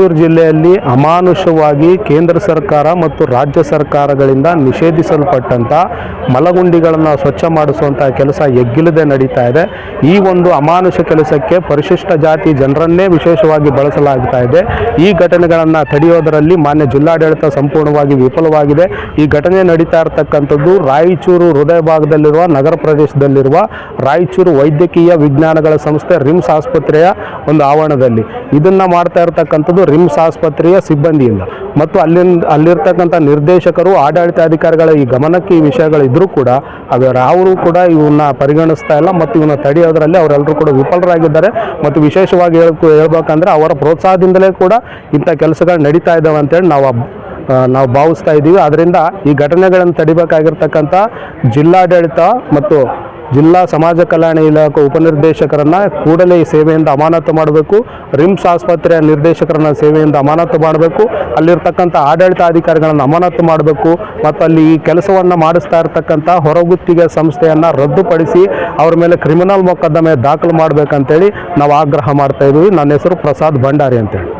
ರಾಯಚೂರು ಜಿಲ್ಲೆಯಲ್ಲಿ ಅಮಾನುಷವಾಗಿ ಕೇಂದ್ರ ಸರ್ಕಾರ ಮತ್ತು ರಾಜ್ಯ ಸರ್ಕಾರಗಳಿಂದ ನಿಷೇಧಿಸಲ್ಪಟ್ಟಂಥ ಮಲಗುಂಡಿಗಳನ್ನು ಸ್ವಚ್ಛ ಮಾಡಿಸುವಂಥ ಕೆಲಸ ಎಗ್ಗಿಲ್ಲದೆ ನಡೀತಾ ಇದೆ. ಈ ಒಂದು ಅಮಾನುಷ ಕೆಲಸಕ್ಕೆ ಪರಿಶಿಷ್ಟ ಜಾತಿ ಜನರನ್ನೇ ವಿಶೇಷವಾಗಿ ಬಳಸಲಾಗ್ತಾ ಇದೆ. ಈ ಘಟನೆಗಳನ್ನು ತಡೆಯೋದರಲ್ಲಿ ಮಾನ್ಯ ಜಿಲ್ಲಾಡಳಿತ ಸಂಪೂರ್ಣವಾಗಿ ವಿಫಲವಾಗಿದೆ. ಈ ಘಟನೆ ನಡೀತಾ ಇರತಕ್ಕಂಥದ್ದು ರಾಯಚೂರು ಹೃದಯ ಭಾಗದಲ್ಲಿರುವ ನಗರ ಪ್ರದೇಶದಲ್ಲಿರುವ ರಾಯಚೂರು ವೈದ್ಯಕೀಯ ವಿಜ್ಞಾನಗಳ ಸಂಸ್ಥೆ ರಿಮ್ಸ್ ಆಸ್ಪತ್ರೆಯ ಒಂದು ಆವರಣದಲ್ಲಿ. ಇದನ್ನು ಮಾಡ್ತಾ ಇರತಕ್ಕಂಥದ್ದು ರಿಮ್ಸ್ ಆಸ್ಪತ್ರೆಯ ಸಿಬ್ಬಂದಿಯಿಂದ. ಮತ್ತು ಅಲ್ಲಿಂದ ಅಲ್ಲಿರ್ತಕ್ಕಂಥ ನಿರ್ದೇಶಕರು, ಆಡಳಿತಾಧಿಕಾರಿಗಳ ಈ ಗಮನಕ್ಕೆ ಈ ವಿಷಯಗಳಿದ್ರೂ ಕೂಡ ಅವರ ಕೂಡ ಇವನ್ನ ಪರಿಗಣಿಸ್ತಾ ಇಲ್ಲ ಮತ್ತು ಇವನ್ನ ತಡೆಯೋದರಲ್ಲಿ ಅವರೆಲ್ಲರೂ ಕೂಡ ವಿಫಲರಾಗಿದ್ದಾರೆ. ಮತ್ತು ವಿಶೇಷವಾಗಿ ಹೇಳ್ಬೇಕಂದ್ರೆ ಅವರ ಪ್ರೋತ್ಸಾಹದಿಂದಲೇ ಕೂಡ ಇಂಥ ಕೆಲಸಗಳು ನಡೀತಾ ಇದ್ದಾವೆ ಅಂತೇಳಿ ನಾವು ನಾವು ಭಾವಿಸ್ತಾ ಇದ್ದೀವಿ ಅದರಿಂದ ಈ ಘಟನೆಗಳನ್ನು ತಡಿಬೇಕಾಗಿರ್ತಕ್ಕಂಥ ಜಿಲ್ಲಾಡಳಿತ ಮತ್ತು ಜಿಲ್ಲಾ ಸಮಾಜ ಕಲ್ಯಾಣ ಇಲಾಖೆ ಉಪನಿರ್ದೇಶಕರನ್ನ ಕೂಡಲೇ ಈ ಸೇವೆಯಿಂದ ಅಮಾನತು ಮಾಡಬೇಕು. ರಿಮ್ಸ್ ಆಸ್ಪತ್ರೆಯ ನಿರ್ದೇಶಕರನ್ನ ಸೇವೆಯಿಂದ ಅಮಾನತು ಮಾಡಬೇಕು. ಅಲ್ಲಿರ್ತಕ್ಕಂಥ ಆಡಳಿತಾಧಿಕಾರಿಗಳನ್ನು ಅಮಾನತು ಮಾಡಬೇಕು. ಮತ್ತು ಅಲ್ಲಿ ಈ ಕೆಲಸವನ್ನು ಮಾಡಿಸ್ತಾ ಇರತಕ್ಕಂಥ ಹೊರಗುತ್ತಿಗೆ ಸಂಸ್ಥೆಯನ್ನು ರದ್ದುಪಡಿಸಿ ಅವ್ರ ಮೇಲೆ ಕ್ರಿಮಿನಲ್ ಮೊಕದ್ದಮೆ ದಾಖಲು ಮಾಡಬೇಕಂತೇಳಿ ನಾವು ಆಗ್ರಹ ಮಾಡ್ತಾ ಇದ್ದೀವಿ. ನನ್ನ ಹೆಸರು ಪ್ರಸಾದ್ ಭಂಡಾರಿ ಅಂತೇಳಿ.